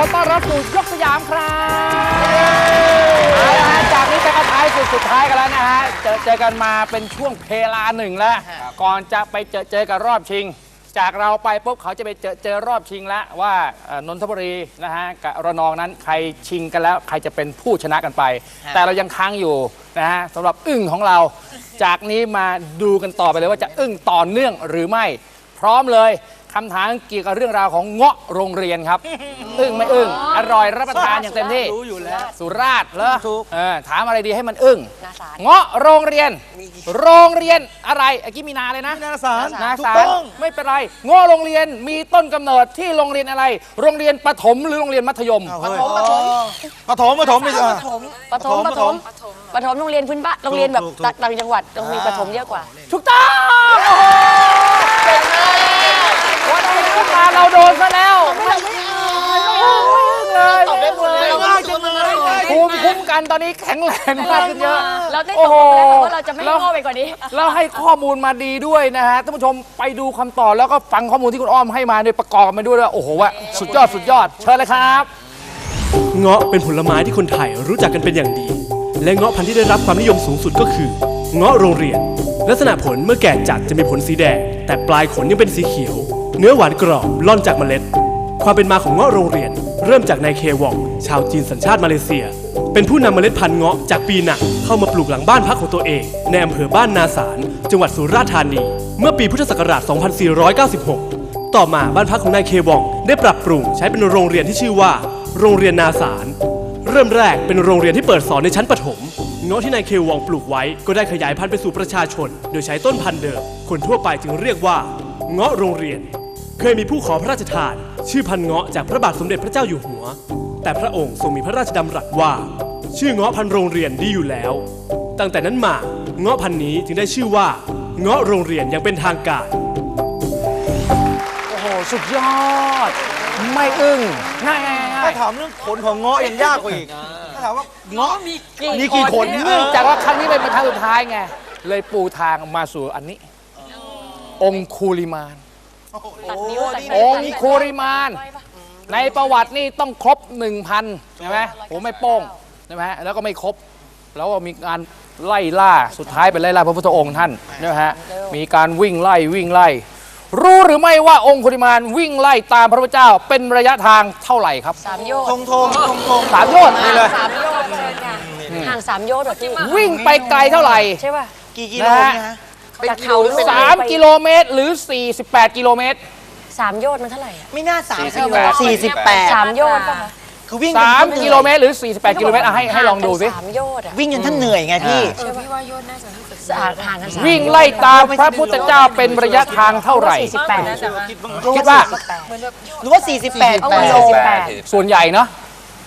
ขอต้อนรับสู่ยกสยามครับเอาละฮะจากนี้ไปก็ท้ายสุดสุดท้ายกันแล้วนะฮะ เจอเจอกันมาเป็นช่วงเพลาหนึ่งแล้ว ก่อนจะไปเจอเจอกับรอบชิง จากเราไปปุ๊บเขาจะไปเจอเจอรอบชิงแล้วว่าเอ่อนนทบุรีนะฮะกับระนองนั้นใครชิงกันแล้วใครจะเป็นผู้ชนะกันไป แต่เรายังค้างอยู่นะฮะสำหรับอึ้งของเรา จากนี้มาดูกันต่อไปเลยว่าจะอึ้งต่อเนื่องหรือไม่ พร้อมเลย คำถามเกี่ยวกับเรื่องราวของเงาะโรงเรียนครับ อึ้งไม่อึ้ง อร่อยรับประทานอย่างเต็มที่ รู้อยู่แล้ว สุราษฎร์เหรอถูก เออถามอะไรดีให้มันอึ้ง นาสาร เงาะโรงเรียน โรงเรียนอะไรเมื่อกี้มีนาเลยนะ นาสารนาถูกสารต้อง ไม่เป็นไรเงาะโรงเรียนมีต้นกำเนิดที่โรงเรียนอะไร โรงเรียนประถมหรือโรงเรียนมัธยม ปฐมปฐมปฐมปฐมไม่ใช่ปฐมปฐมปฐมโรงเรียนพื้นบ้านโรงเรียนแบบถูกถูก ต่างจังหวัดต้องมีปฐมเยอะกว่า ถูกต้องโอ้โหเก่งมากวันนี้ขึ้นมา เราโดนซะแล้วไม่เลยตอบได้หมดเลยง่ายจังเลยภูมิคุ้มกันตอนนี้แข็งแรงมากขึ้นเยอะเราได้ตโอ้กโหลงไปแล้วแต่ว่าเราจะไม่โง่ไปกว่านี้แล้วให้ข้อมูลมาดีด้วยนะฮะท่านผู้ชมไปดูคำตอบแล้วก็ฟังข้อมูลที่คุณอ้อมให้มาด้วยประกอบกันมาด้วยว่าโอ้โหว่าสุดยอดสุดยอดเชิญเลยครับ เงาะเป็นผลไม้ที่คนไทยรู้จักกันเป็นอย่างดี และเงาะพันธุ์ที่ได้รับความนิยมสูงสุดก็คือ เงาะโรงเรียน ลักษณะผลเมื่อแก่จัดจะมีผลสีแดง แต่ปลายขนยังเป็นสีเขียว เนื้อหวานกรอบล่อนจากเมล็ด ความเป็นมาของเงาะโรงเรียน เริ่มจากนายเควองชาวจีนสัญชาติมาเลเซีย เป็นผู้นำเมล็ดพันธุ์เงาะจากปีหนักเข้ามาปลูกหลังบ้านพักของตัวเองในอำเภอบ้านนาสาร จังหวัดสุราษฎร์ธานี เมื่อปีพุทธศักราช 2496 ต่อมาบ้านพักของนายเควองได้ปรับปรุงใช้เป็นโรงเรียนที่ชื่อว่า โรงเรียนนาสาร เริ่มแรกเป็นโรงเรียนที่เปิดสอนในชั้นประถมเงาะที่นายเควองปลูกไว้ก็ได้ขยายพันธุ์ไปสู่ประชาชน โดยใช้ต้นพันธุ์เดิม คนทั่วไปจึงเรียกว่าเงาะโรงเรียน เคยมีผู้ขอพระราชทาน ชื่อพันธุ์เงาะจากพระบาทสมเด็จพระเจ้าอยู่หัว แต่พระองค์ทรงมีพระราชดำรัสว่า ชื่อเงาะพันธุ์โรงเรียนดีอยู่แล้ว ตั้งแต่นั้นมาเงาะพันธุ์นี้จึงได้ชื่อว่า เงาะโรงเรียนอย่างเป็นทางการ โอ้โห สุดยอด ไม่อึ้งง่ายง่ายง่าถ้ายถามเรื่องผลของเงาะยังยากกว่าอีก ถ้าถามว่าเงาะมีมีกี่ผลเนื่องจากว่าครั้งนี้เป็นบรรทัดสุดท้ายไง เลยปูทางมาสู่อันนี้ องคูลิมาน ตัดนิ้วตัดองนิ้วคูริมาน ในประวัตินี่ต้องครบ 1,000ใช่ไหมผมไม่โป้งใช่ไหมแล้วก็ไม่ครบ แล้วก็มีการไล่ล่าสุดท้ายเป็นไล่ล่าพระพุทธองค์ท่านใช่ไหมฮะมีการวิ่งไล่วิ่งไล่ รู้หรือไม่ว่าองคุริมานวิ่งไล่ตามพระพุทธเจ้าเป็นระยะทางเท่าไหร่ครับสามโยธชงน์ธงธงธงสามโยชน์นี่เลย สามโยชน์เชิญค่ะห่างสามโยชน์เหรอพี่วิ่งไปไกลเท่าไหร่ใช่ป่ะ กี่กิโลนะฮะ นะฮะ จากเขาสามกิโลเมตรหรือ 48 กิโลเมตร สามโยชน์มันเท่าไหร่อะไม่น่าสามสิบ48 สี่สิบแปดสามโยชน์ป่ะคะคือวิ่ง3กิโลเมตรหรือ 48 กิโลเมตรอะให้ให้ลองดูสิ สามโยชน์อะวิ่งจนท่านเหนื่อยไงพี่ห่างห่างกันสามวิ่งไล่ตามพระพุทธเจ้าเป็นระยะทางเท่าไหร่ สี่สิบแปดคิดว่าหรือว่า 48เอากิไว้โลสี่สิบแปดส่วนใหญ่เนาะ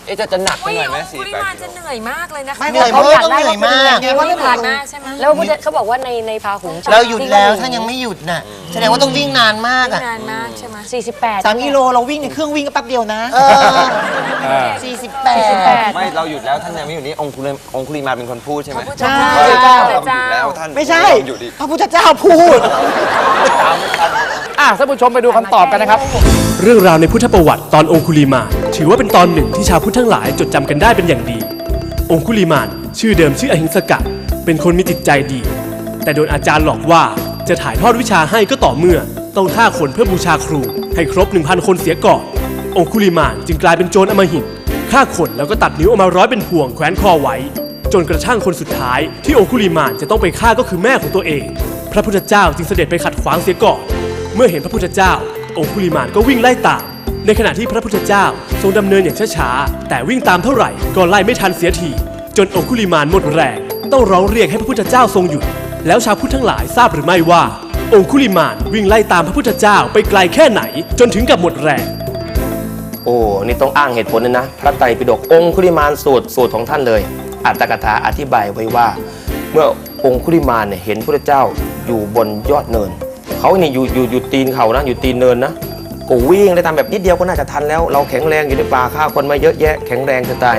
เอ๊ะจะจะหนักไปหน่อยไหมสี่คุแปริดมานกิจะโลเหนื่อยมากเลยนะคะไม่เหนื่อยเพราะว่าต้องเหนื่อยมากไงว่าไม่ผ่านมาใช่ไหมแล้วพุทธเขาบอกว่าในในพาหุงเราหยุดแล้วท่านยังไม่หยุดน่ะแสดงว่าต้องวิ่งนานมากอะนานมากใช่ไหมสี่สิบแปดสามกิโลเราวิ่งในเครื่องวิ่งก็แป๊บเดียวนะเออสี่สิบแปดไม่เราหยุดแล้วท่านยังไม่อยู่นี่องคุลิองคุลิมาเป็นคนพูดใช่ไหมใช่ว่าเจ้าเราหยุดแล้วท่านไม่ใช่หยุดอีกพระพุทธเจ้าพูดอะท่านผู้ชมไปดูคำตอบกันนะครับ เรื่องราวในพุทธประวัติตอนองคุลีมานถือว่าเป็นตอนหนึ่งที่ชาวพุทธทั้งหลายจดจำกันได้เป็นอย่างดี องคุลีมานชื่อเดิมชื่ออหิงสกะ เป็นคนมีจิตใจดี แต่โดนอาจารย์หลอกว่าจะถ่ายทอดวิชาให้ก็ต่อเมื่อ ต้องฆ่าคนเพื่อบูชาครู ให้ครบ 1,000 คนเสียก่อน องคุลีมานจึงกลายเป็นโจรอมหิตฆ่าคนแล้วก็ตัดนิ้วออกมาร้อยเป็นห่วงแขวนคอไว้ จนกระทั่งคนสุดท้ายที่องคุลีมานจะต้องไปฆ่าก็คือแม่ของตัวเอง พระพุทธเจ้าจึงเสด็จไปขัดขวางเสียก่อน เมื่อเห็นพระพุทธเจ้า องคุลิมานก็วิ่งไล่ตาม ในขณะที่พระพุทธเจ้าทรงดำเนินอย่างช้าๆ แต่วิ่งตามเท่าไหร่ก็ไล่ไม่ทันเสียที จนองคุลิมานหมดแรง ต้องร้องเรียกให้พระพุทธเจ้าทรงหยุด แล้วชาวพุทธทั้งหลายทราบหรือไม่ว่า องคุลิมานวิ่งไล่ตามพระพุทธเจ้าไปไกลแค่ไหน จนถึงกับหมดแรง โอ้ นี่ต้องอ้างเหตุผลเลยนะ พระไตรปิฎกองคุลิมานสูตรสูตรของท่านเลย อัตถกถาอธิบายไว้ว่า เมื่อองคุลิมานเนี่ยเห็นพระเจ้าอยู่บนยอดเนิน เขาเนี่ยอยู่อยู่อยู่ตีนเขานะ อยู่ตีนเนินนะ ก็วิ่งได้ทำแบบนิดเดียวก็น่าจะทันแล้ว เราแข็งแรงอยู่ในป่าฆ่าคนมาเยอะแยะ แข็งแรงจะตาย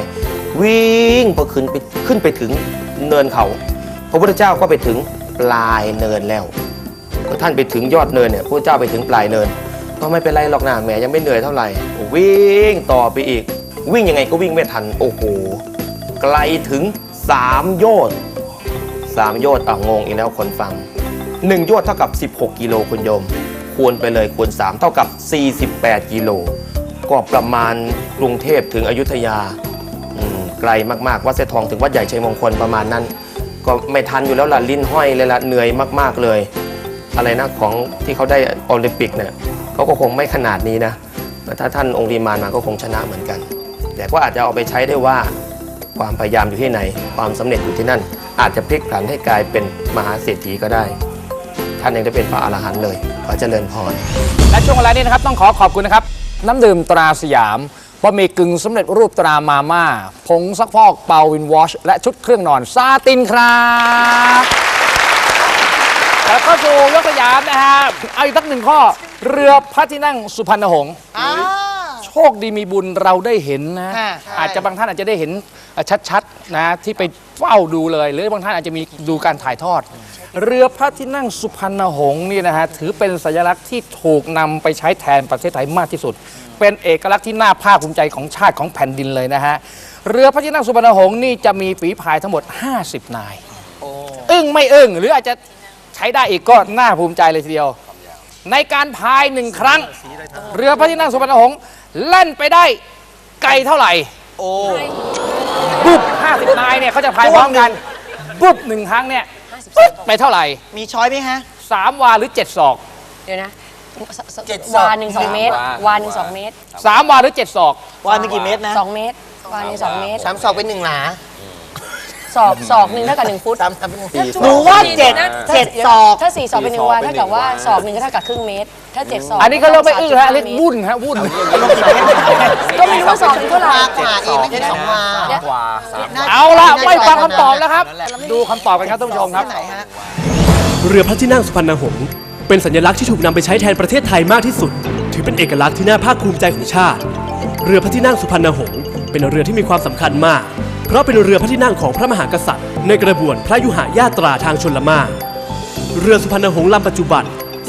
วิ่งพอขึ้นไปขึ้นไปถึงเนินเขา พระพุทธเจ้าก็ไปถึงปลายเนินแล้วพอท่านไปถึงยอดเนินเนี่ยพระเจ้าไปถึงปลายเนิน ก็ไม่เป็นไรหรอกนะแหมยังไม่เหนื่อยเท่าไหร่ วิ่งต่อไปอีก วิ่งยังไงก็วิ่งไม่ทัน โอ้โห ไกลถึง3โยชน์3โยชน์อะงงอีกแล้วคนฟัง1โยชน์เท่ากับ 16 กิโลคุณโยม คูณไปเลยคูณ 3 เท่ากับ 48 กิโล ก็ประมาณกรุงเทพถึงอยุธยาอืมไกลมากๆ วัดเสทองถึงวัดใหญ่ชัยมงคลประมาณนั้น ก็ไม่ทันอยู่แล้วล่ะลิ้นห้อยเลยล่ะเหนื่อยมากๆเลย อะไรนะของที่เขาได้โอลิมปิกเนี่ยเขาก็คงไม่ขนาดนี้นะถ้าท่านองค์รีมานมาก็คงชนะเหมือนกัน แต่ก็อาจจะเอาไปใช้ได้ว่าความพยายามอยู่ที่ไหน ความสำเร็จอยู่ที่นั่น อาจจะพลิกผันให้กลายเป็นมหาเศรษฐีก็ได้ ท่านเองได้เป็นพระอรหันต์เลยขอเจริญพรและช่วงเวลานี้นะครับต้องขอขอบคุณนะครับ น้ำดื่มตราสยามบะหมี่กึ่งสำเร็จรูปตรามาม่าผงซักฟอกเปาวินวอชและชุดเครื่องนอนซาตินครับแล้วก็สู่ยกสยามนะฮะเอาอีกสักหนึ่งข้อ เรือพระที่นั่งสุพรรณหงษ์ โชคดีมีบุญเราได้เห็นนะ ค่ะอาจจะบางท่านอาจจะได้เห็นชัดๆนะที่ไปเฝ้าดูเลย หรือบางท่านอาจจะมีดูการถ่ายทอด เรือพระที่นั่งสุพรรณหงษ์นี่นะฮะถือเป็นสัญลักษณ์ที่ถูกนำไปใช้แทนประเทศไทยมากที่สุด เป็นเอกลักษณ์ที่น่าภาคภูมิใจของชาติของแผ่นดินเลยนะฮะเรือพระที่นั่งสุพรรณหงษ์นี่จะมีฝีพายทั้งหมด 50 นายอึ้งไม่อึ้งหรืออาจจะใช้ได้อีกก็น่าภูมิใจเลยทีเดียว ในการพายหนึ่งครั้ง เรือพระที่นั่งสุพรรณหงษ์ แล่นไปได้ไกลเท่าไหร่ โอ้ ปุ๊บ50นายเนี่ยเขาจะพายพร้อมกัน ปุ๊บหนึ่งครั้งเนี่ยปึ๊บไปเท่าไหร่มีช้อยไหมฮะ สามวาหรือ7ศอกเดี๋ยวนะเจ็ดศอก วาหนึ่งสองเมตร วาหนึ่งสองเมตรสามวาหรือ7ศอก วันมีกี่เมตรนะสองเมตร วาหนึ่งสองเมตร สามศอกเป็นหนึ่งหลา ศอกศอกหนึ่งเท่ากับหนึ่งฟุตสามศอกเป็นหนึ่งหนูว่าเจ็ดเจ็ดศอก ถ้าสี่ศอกเป็นหนึ่งวาเท่ากับว่าศอกหนึ่งก็เท่ากับครึ่งเมตร ถ้าเจ็ดศอกอันนี้ก็เริ่มไม่อึ้งแล้วอันนี้3.5วุ่นฮะวุ่นก็ไม่รู้ว่าศอกเป็นเท่าไหร่วากว่าเองไม่ใช่สองวาเอาละไม่ฟังคำตอบแล้วครับ ดูคำตอบกันครับท่านผู้ชมครับที่ไหนฮะเรือพระที่นั่งสุพรรณหงษ์เป็นสัญลักษณ์ที่ถูกนำไปใช้แทนประเทศไทยมากที่สุด ถือเป็นเอกลักษณ์ที่น่าภาคภูมิใจของชาติ เรือพระที่นั่งสุพรรณหงษ์เป็นเรือที่มีความสำคัญมาก เพราะเป็นเรือพระที่นั่งของพระมหากษัตริย์ ในกระบวนพระยุหญาตราทางชนละมาเรือสุพรรณหงษ์ลำปัจจุบัน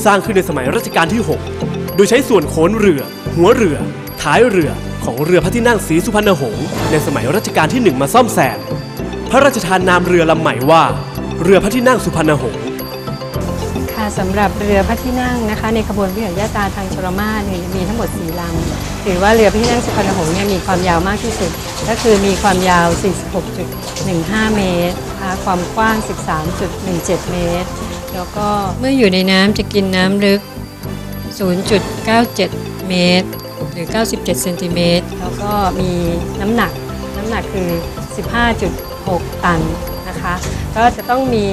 สร้างขึ้นในสมัยรัชกาลที่ 6 โดยใช้ส่วนโขนเรือ หัวเรือ ท้ายเรือของเรือพระที่นั่งสีสุพรรณหงษ์ในสมัยรัชกาลที่หนึ่งมาซ่อมแซมพระราชทานนามเรือลำใหม่ว่า เรือพระที่นั่งสุพรรณหงษ์ ค่ะสำหรับเรือพระที่นั่งนะคะ ในขบวนวิหารยาตาทางชลมาศเนี่ยมีทั้งหมด4ลำถือว่าเรือพระที่นั่งสุพรรณหงษ์เนี่ยมีความยาวมากที่สุด ก็คือมีความยาว 46.15 เมตรนะคะความกว้าง 13.17 เมตร แล้วก็เมื่ออยู่ในน้ำจะกินน้ำลึก 0.97 เมตร หรือ 97 เซนติเมตร แล้วก็มีน้ำหนักน้ำหนักคือ 15.6 ตันนะคะ ก็จะต้องมี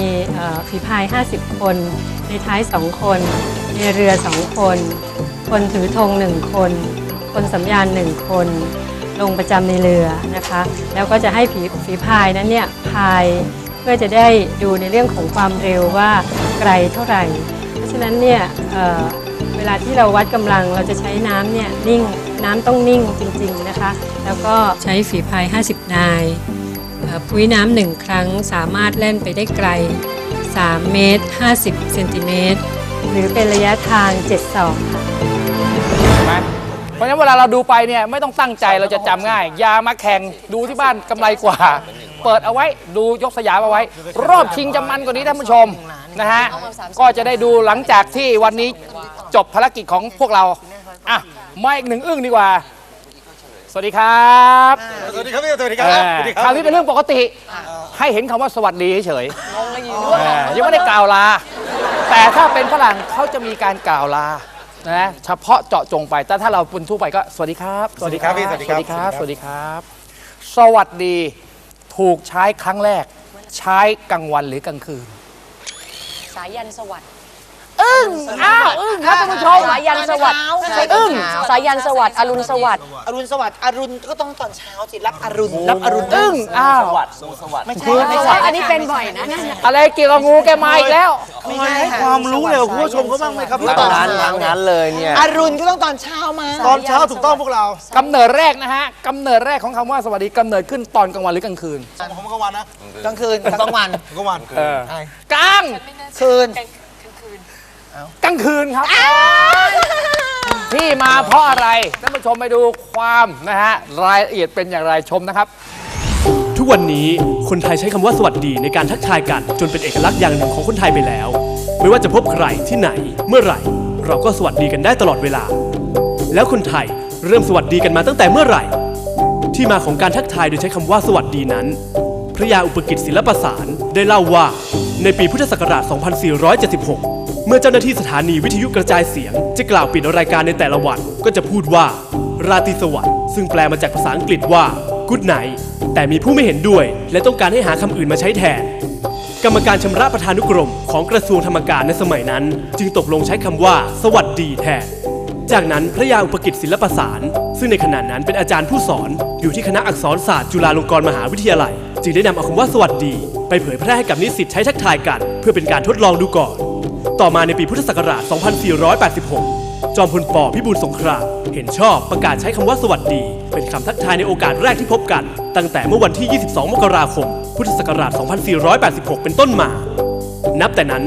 ฝีพาย 50 คน ในท้าย2คน ในเรือ2คน คนถือธง1คน คนสำยาน1คน ลงประจำในเรือนะคะ แล้วก็จะให้ฝีฝีพายนั้นเนี่ยพายเพื่อจะได้ดูในเรื่องของความเร็วว่าไกลเท่าไหร่ เพราะฉะนั้นเนี่ยเเวลาที่เราวัดกำลังเราจะใช้น้ำเนี่ยนิ่งน้ำต้องนิ่งจริงๆนะคะ แล้วก็ใช้ฝีพาย 50 นายพุ้ยน้ำหนึ่งครั้งสามารถเล่นไปได้ไกล 3 เมตร 50 เซนติเมตร หรือเป็นระยะทาง7ศอกค่ะ ใช่ไหมเพราะฉะนั้นเวลาเราดูไปเนี่ยไม่ต้องตั้งใจเราจะจำง่าย อย่ามาแข่งดูที่บ้านกำไรกว่า เปิดเอาไว้ดูยกสยามเอาไว้ รอบชิงจะมันกว่านี้ท่านผู้ชมนะฮะก็จะได้ดูหลังจากที่วันนี้จบภารกิจของพวกเราอะมาอีกหนึ่งอึ้งดีกว่า สวัสดีครับสวัสดีครับพี่สวัสดีครัเอบอสวัสดีคครัราบวนี้เป็นเรื่องปกติ ให้เห็นคำว่าสวัสดีเฉยๆเออยังไม่ได้กล่าวลา แต่ถ้าเป็นฝรั่งเขาจะมีการกล่าวลานะเฉพาะเจาะจงไป แต่ถ้าเราเป็นทั่วไปก็สวัสดีครับ สวัสดีครับพี่สวัสดีสวัสดีคครัรับ บ สวัสดีครับ สวัสดีถูกใช้ครั้งแรก ใช้กลางวันหรือกลางคืน สายันสวัสดิ์ อึ้งอ้าวอึ้งครับท่านผู้ชมสายันสวัสดิ์อึ้งสายันสวัสดิ์อรุณสวัสดิ์อรุณสวัสดิ์อรุณก็ต้องตอนเช้าสิรับอรุณรับอรุณอึ้งอ้าวไม่ใช่ไม่ใช่อันนี้เป็นบ่อยนะอะไรเกี่ยวกับงูแกมาอีกแล้ว ไม่ใช่ให้ความรู้เลยกับคุณผู้ชมเขาบ้างไหมครับทั้งนั้นทั้งนั้นเลยเนี่ยอรุณก็ต้องตอนเช้ามาตอนเช้าถูกต้องพวกเรากำเนิดแรกนะฮะกำเนิดแรกของคำว่าสวัสดีกำเนิดขึ้นตอนกลางวันหรือกลางคืนผมกลางวันนะกลางคืนกลางวันผมกลางวันเออใช่กลางคืน กลางคืนครับที่ที่มาเพราะอะไรท่านผู้ชมไปดูความนะฮะรายละเอียดเป็นอย่างไรชมนะครับ ทุกวันนี้คนไทยใช้คำว่าสวัสดีในการทักทายกันจนเป็นเอกลักษณ์อย่างหนึ่งของคนไทยไปแล้ว ไม่ว่าจะพบใครที่ไหน เมื่อไหร่ เราก็สวัสดีกันได้ตลอดเวลา แล้วคนไทยเริ่มสวัสดีกันมาตั้งแต่เมื่อไหร่ ที่มาของการทักทายโดยใช้คำว่าสวัสดีนั้น พระยาอุปกิจศิลปสารได้เล่าว่าในปีพุทธศักราช 2476เมื่อเจ้าหน้าที่สถานีวิทยุกระจายเสียง จะกล่าวปิดรายการในแต่ละวัน ก็จะพูดว่า ราตรีสวัสดิ์ซึ่งแปลมาจากภาษาอังกฤษว่า Good night แต่มีผู้ไม่เห็นด้วย และต้องการให้หาคำอื่นมาใช้แทน กรรมการชำระประธานุกรมของกระทรวงธรรมการในสมัยนั้น จึงตกลงใช้คำว่า สวัสดีแทน จากนั้นพระยาอุปกิจศิลปสารซึ่งในขณะนั้นเป็นอาจารย์ผู้สอนอยู่ที่คณะอักษรศาสตร์จุฬาลงกรณ์มหาวิทยาลัย จึงได้นำเอาคำว่าสวัสดี ไปเผยแพร่ให้กับนิสิตใช้ทักทายกัน เพื่อเป็นการทดลองดูก่อน ต่อมาในปีพุทธศักราช 2486 จอมพลปพิบูลสงครามเห็นชอบประกาศใช้คำว่าสวัสดี เป็นคำทักทายในโอกาสแรกที่พบกัน ตั้งแต่เมื่อวันที่ 22 มกราคม พุทธศักราช 2486 เป็นต้นมา นับแต่นั้น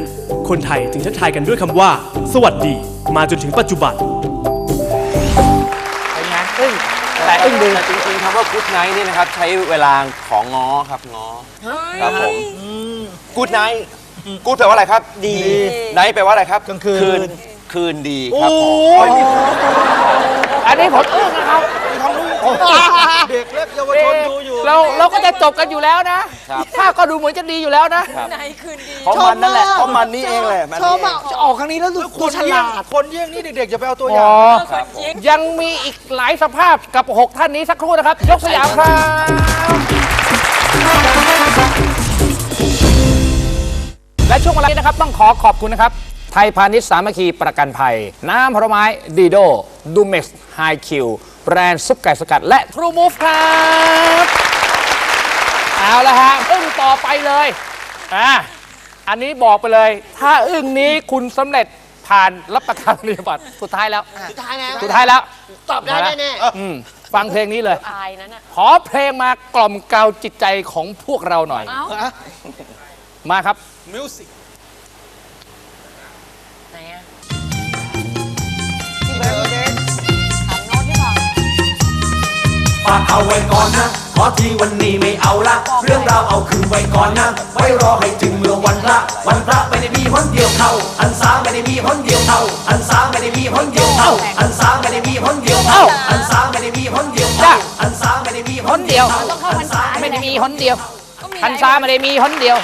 คนไทยจึงทักทายกันด้วยคำว่า สวัสดี มาจนถึงปัจจุบัน เป็นไงอึ้งแต่อึ้งดึงจริงๆคำว่ากู๊ดไนท์นี่นะครับ ใช้เวลาของง้อครับง้อครับผมกู๊ดไนท์ กู๊ดแปลว่าอะไรครับ ดี ไนท์แปลว่าอะไรครับกลางคืนคืน คืนดีครับผมอันนี้ผมอึ้งนะครับเด็กเล็กเยาวชนดูอยู่เราเราก็จะจบกันอยู่แล้วนะถ้าก็ดูเหมือนจะดีอยู่แล้วนะเพราะมันนั่นแหละเพราะมันนี่เองแหละมันชอบนี่เออะงจะออกครั้งนี้แล้วดูคตัวนฉเยี่ยลางดคนเยี่ยงนี่เด็กๆอย่าไปเอาตัวออ๋ย่างอยังมีอีกหลายสภาพกับ 6 ท่านนี้สักครู่นะครับ ยกสยามครับและ ช่วงเวลานี้นะครับ ต้องขอขอบคุณนะครับ ไทยพาณิชย์สามัคคีประกันภัย น้ำผลไม้ดีโดดูเม็กซ์ไฮคิวแบรนด์ซุปไก่สกัด และทรูมูฟครับเอาละฮะอึ้งต่อไปเลยอะอันนี้บอกไปเลย ถ้าอึ้งนี้คุณสำเร็จผ่านรับประกันนียบัตรสุดท้ายแล้ว สุดท้ายแล้วสุดท้ายแล้ว ตอบได้แน่อืมฟังเพลงนี้เลย อายนั้นน่ะ ขอเพลงมากล่อมเกลาจิตใจของพวกเราหน่อย มาครับไหนอะที่เบิร์ดถามโน้ตดีกว่าฝากเอาไว้ก่อนนะ ขอทีวันนี้ไม่เอาละ เรื่องราวเอาคืนไว้ก่อนนะ ไว้รอให้ถึงเมื่อวันพระ วันพระไม่ได้มีหนเดียวเท่า อันสาไม่ได้มีหนเดียวเท่า อันสาไม่ได้มีหนเดียวเท่า อันสาไม่ได้มีหนเดียวเท่า อันสาไม่ได้มีหนเดียวเท่า อันสาไม่ได้มีหนเดียวเท่าต้องเข้าพรรษาไม่ได้มีหนเดียวคันซ้าไม่ได้มีหนเดียว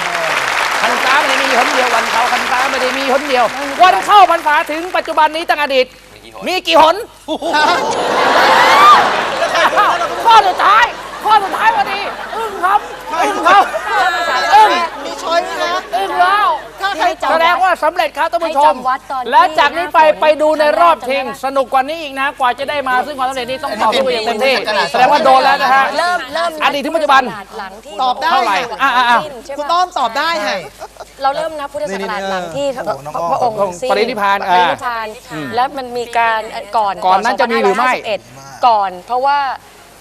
คันซ้าไม่ได้มีหนเดียววันเข้าคันซ้าไม่ได้มีหนเดียว วันเข้าพรรษาถึงปัจจุบันนี้ตั้งอดีต มีกี่หนข้อสุดท้ายข้อสุดท้ายพอดี อึ้งครับอึ้งครับอึ้ง ๆมีช้อยด้วยนะ อึ้งแล้ว ถ้า ใครแสดงว่าสำเร็จครับท่านผู้ชม ให้จำวัดตอนที่และจากนี้ไปหน้าฝนไปดูในรอบชิง จำได้ปะสนุกกว่านี้อีกนะ กว่าจะได้มาซึ่งความสำเร็จนี้ต้องต่อสู้อย่างเต็มที่เป็นแสดงว่าโดนแล้วนะฮะ เริ่มเริ่มอดีตถึงปัจจุบัน หลังที่ตอบได้ เท่าไหร่อะอะอะ สิ้นใช่ปะคุณต้อมตอบได้ค่ะเราเริ่มนับพุทธศักราชหลังที่พระพระองค์สิ้นปรินิพพานปรินิพพานแล้วมันมีการเอ่อก่อนก่อนนั้นจะมีหรือไม่ 2551ก่อน เพราะว่า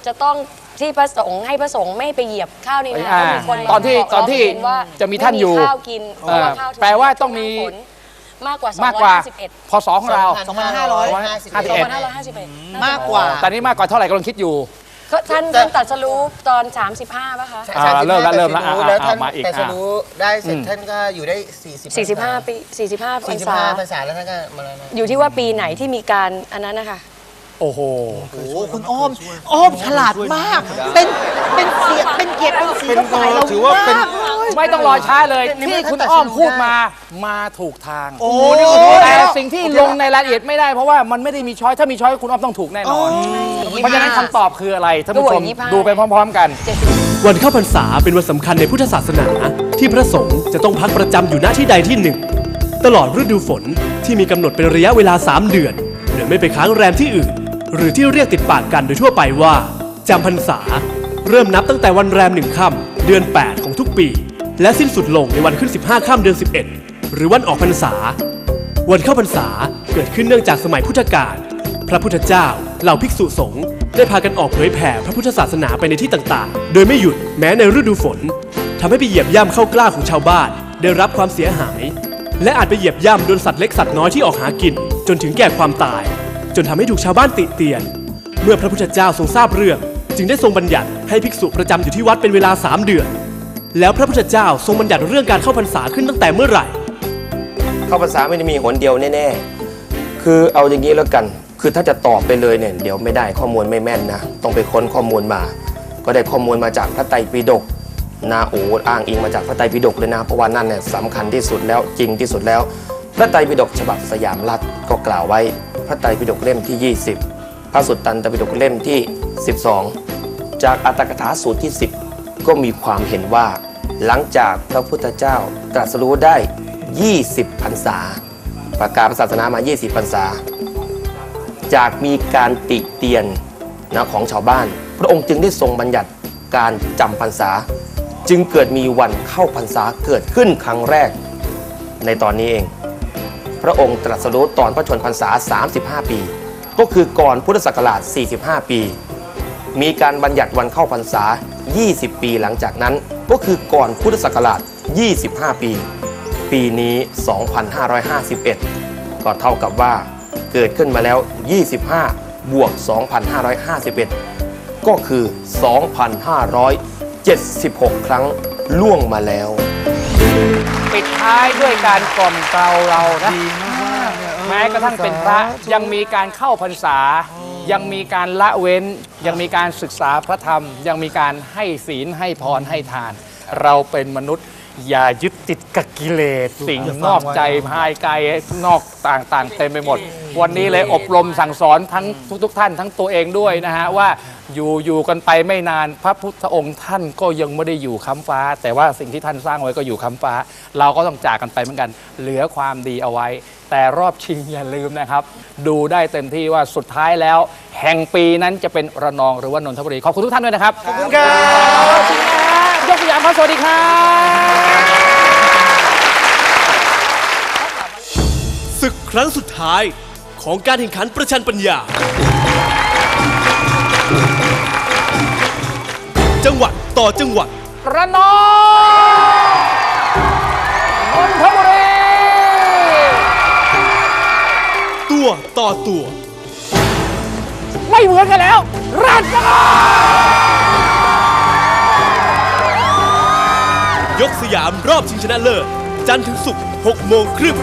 จะต้อง ที่พระสงฆ์ให้พระสงฆ์ไม่ไปเหยียบข้าวในนาอ่าก็มีคนมาตอนที่ขตอนที่ร้งเรียนว่าจะมีท่านอยู่ไม่มีข้าวกินเพราะว่าเออข้าวถูกแปลว่าต้องมีช่วหน้าฝนมากกว่ามากกว่า251พศของเรา 2551 2551 มากกว่า ตอนนี้มากกว่าเท่าไหร่กำลังคิดอยู่ ก็ท่านท่านตรัสรู้ตอน 35ป่ะคะ อ่าเริ่มละเริ่มละอ่าอ่าแล้วท่านมาอีกแต่สอ่า รู้ได้เสร็จอืมท่านก็อยู่ได้ 40 45 ปี 45พรรษา45ภาษาแล้วท่านก็มาแล้วนะอยู่ที่ว่าปีไหนที่มีการอันนั้นนะคะ โอ้โห โอ้โหคุณอ้อม อ้อมฉลาดมาก เป็นเป็นเกียรติเป็นเกียรติเป็นสีของฝ่ายเราถือว่าเป็นมากเลยไม่ต้องรอช้าเลยในเมื่ที่อคุณท่านอ้อมตัดสินพูดได้มามาถูกทาง โอ้แต่สิ่งที่ลงในรายละเอียดไม่ได้เพราะว่ามันไม่ได้มีช้อยถ้ามีช้อยคุณอ้อมต้องถูกแน่นอน เพราะฉะนั้นคำตอบคืออะไรท่านผู้ชมก็บอก25ดูไปพร้อม ๆ กัน วันเข้าพรรษาเป็นวันสำคัญในพุทธศาสนา ที่พระสงฆ์จะต้องพักประจำอยู่ณที่ใดที่หนึ่ง ตลอดฤดูฝนที่มีกำหนดเป็นระยะเวลา 3 เดือนโดยไม่ไปค้างแรมที่อื่น หรือที่เรียกติดปากกันโดยทั่วไปว่าจำพรรษา เริ่มนับตั้งแต่วันแรมหนึ่งค่ำเดือน 8 ของทุกปี และสิ้นสุดลงในวันขึ้น 15ค่ำเดือน 11 หรือวันออกพรรษา วันเข้าพรรษาเกิดขึ้นเนื่องจากสมัยพุทธกาลพระพุทธเจ้าเหล่าภิกษุสงฆ์ได้พากันออกเผยแผ่พระพุทธศาสนาไปในที่ต่างๆ โดยไม่หยุดแม้ในฤดูฝนทำให้ไปเหยียบย่ำเข้ากล้าของชาวบ้าน ได้รับความเสียหาย และอาจไปเหยียบย่ำโดนสัตว์เล็กสัตว์น้อยที่ออกหากิน จนถึงแก่ความตาย จนทำให้ถูกชาวบ้านติเตียน เมื่อพระพุทธเจ้าทรงทราบเรื่อง จึงได้ทรงบัญญัติให้ภิกษุประจำอยู่ที่วัดเป็นเวลา3เดือน แล้วพระพุทธเจ้าทรงบัญญัติเรื่องการเข้าพรรษาขึ้นตั้งแต่เมื่อไหร่ เข้าภาษาไม่ได้มีหนเดียวแน่ๆ คือเอาอย่างนี้แล้วกัน คือถ้าจะตอบไปเลยเนี่ยเดี๋ยวไม่ได้ข้อมูลไม่แม่นนะ ต้องไปค้นข้อมูลมา ก็ได้ข้อมูลมาจากพระไตรปิฎกนาโออ้างอิงมาจากพระไตรปิฎกเลยนะเพราะว่านั่นเนี่ยสำคัญที่สุดแล้วจริงที่สุดแล้ว พระไตรปิฎกฉบับสยามรัฐก็กล่าวไว้ พระไตรปิฎกเล่มที่ 20 พระสุตตันตปิฎกเล่มที่ 12 จากอัตถกถาสูตรที่ 10 ก็มีความเห็นว่า หลังจากพระพุทธเจ้าตรัสรู้ได้ 20พรรษา ประกาศศาสนามา 20พรรษา จากมีการติเตียนนะของชาวบ้าน พระองค์จึงได้ทรงบัญญัติการจำพรรษา จึงเกิดมีวันเข้าพรรษาเกิดขึ้นครั้งแรกในตอนนี้เอง พระองค์ตรัสรู้ตอนพระชนพรรษา 35 ปี ก็คือก่อนพุทธศักราช 45 ปี มีการบัญญัติวันเข้าพรรษา 20 ปีหลังจากนั้น ก็คือก่อนพุทธศักราช 25 ปี ปีนี้ 2551 ก็เท่ากับว่าเกิดขึ้นมาแล้ว 25 บวก 2551 ก็คือ 2,576 ครั้งล่วงมาแล้ว ปิดท้ายด้วยการกล่อมเกลาเรานะแม้กระทั่งเป็นพระยังมีการเข้าพรรษา ยังมีการละเว้น ยังมีการศึกษาพระธรรม ยังมีการให้ศีลให้พรให้ทาน เราเป็นมนุษย์ อย่ายึดติดกับกิเลสสิ่งนอกใจภายไกลนอกต่างๆ เต็มไปหมด วันนี้เลยอบรมสั่งสอนทั้งทุกๆท่านทั้งตัวเองด้วยนะฮะว่าอยู่อยู่กันไปไม่นานพระพุทธองค์ท่านก็ยังไม่ได้อยู่ค้ำฟ้า แต่ว่าสิ่งที่ท่านสร้างไว้ก็อยู่ค้ำฟ้า เราก็ต้องจากกันไปเหมือนกัน เหลือความดีเอาไว้ แต่รอบชิงอย่าลืมนะครับ ดูได้เต็มที่ว่าสุดท้ายแล้ว แห่งปีนั้นจะเป็นระนองหรือว่านนทบุรีขอบคุณทุกท่านด้วยนะครับขอบคุณครับ ยกตัวอย่างครับสวัสดีครับศึกครั้งสุดท้ายของการแข่งขันประชันปัญญา จังหวัดต่อจังหวัด ระนองนนทบุรีตัวต่อตัว ไม่เหมือนกันแล้วระนอง ยกสยามรอบชิงชนะเลิศจันทร์ถึงศุกร์6โมงครึ่ง